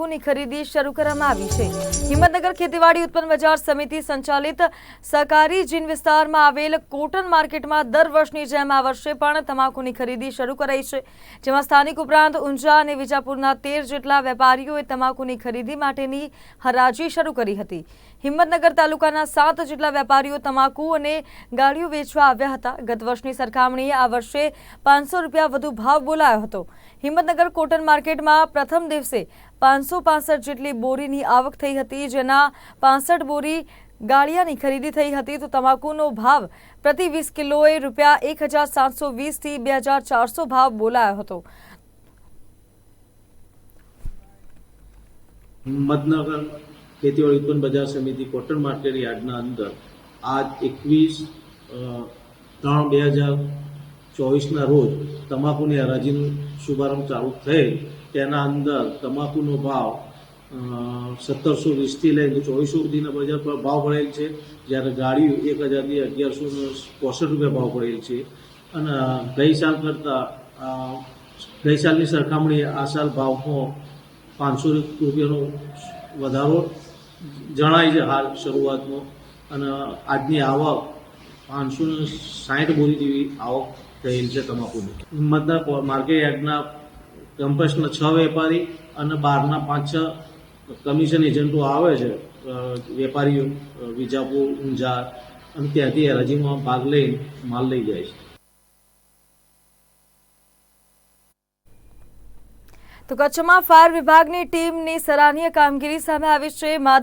તમાકુની ખરીદી શરૂ કરવામાં આવી છે. હિંમતનગર ખેતીવાડી ઉત્પન્ન બજાર સમિતિ સંચાલિત સહકારી જીન વિસ્તારમાં આવેલ કોટન માર્કેટમાં દર વર્ષની જેમ આ વર્ષે પણ તમાકુની ખરીદી શરૂ કરાઈ છે. જેમાં સ્થાનિક ઉપરાંત ઊંઝા અને વિજાપુરના તેર જેટલા વેપારીઓએ તમાકુની ખરીદી માટેની હરાજી શરૂ કરી હતી. હિંમતનગર તાલુકાના સાત જેટલા વેપારીઓ તમાકુ અને ગાડીઓ વેચવા આવ્યા હતા. ગત વર્ષની સરખામણીએ આ વર્ષે પાંચસો રૂપિયા વધુ ભાવ બોલાયો હતો. હિંમતનગર કોટન માર્કેટમાં પ્રથમ દિવસે પાંચસો જેટલી બોરીની આવક થઈ હતી, જેના પાસઠ બોરી ગાળિયાની ખરીદી થઈ હતી. તો તમાકુનો ભાવ પ્રતિ વીસ કિલોએ રૂપિયા એક હજાર સાતસો વીસથી બે હજાર ચારસો ભાવ બોલાયો હતો. હિંમતનગર ખેતીવાડી ઉત્પન્ન બજાર સમિતિ કોટન માર્કેટ યાર્ડના અંદર આજ એકવીસ ત્રણ બે હજાર ચોવીસના રોજ તમાકુની હરાજીનું શુભારંભ ચાલુ થયેલ તેના અંદર તમાકુનો ભાવ સત્તરસો વીસથી લઈને ચોવીસો સુધીના બજાર ભાવ પડેલ છે. જ્યારે ગાડીઓ એક હજારથી અગિયારસો પોસઠ રૂપિયા ભાવ પડેલ છે. અને ગઈ સાલ કરતાં ગઈ સાલની સરખામણીએ આ સાલ ભાવમાં પાંચસો રૂપિયાનો વધારો જણાય છે હાલ શરૂઆતનો અને આજની આવક પાંચસો સાઠ બોરી જેવી આવક થયેલ છે તમાકુની હિંમતના માર્કેટ યાર્ડના કેમ્પસના છ વેપારી અને બહારના પાંચ છ કમિશન એજન્ટો આવે છે. વેપારીઓ વિજાપુર, ઊંઝા અને ત્યાંથી હરાજીમાં ભાગ લઈને માલ લઈ જાય છે. તો કચ્છમાં ફાયર વિભાગની ટીમની સરાહનીય કામગીરી સામે આવી છે.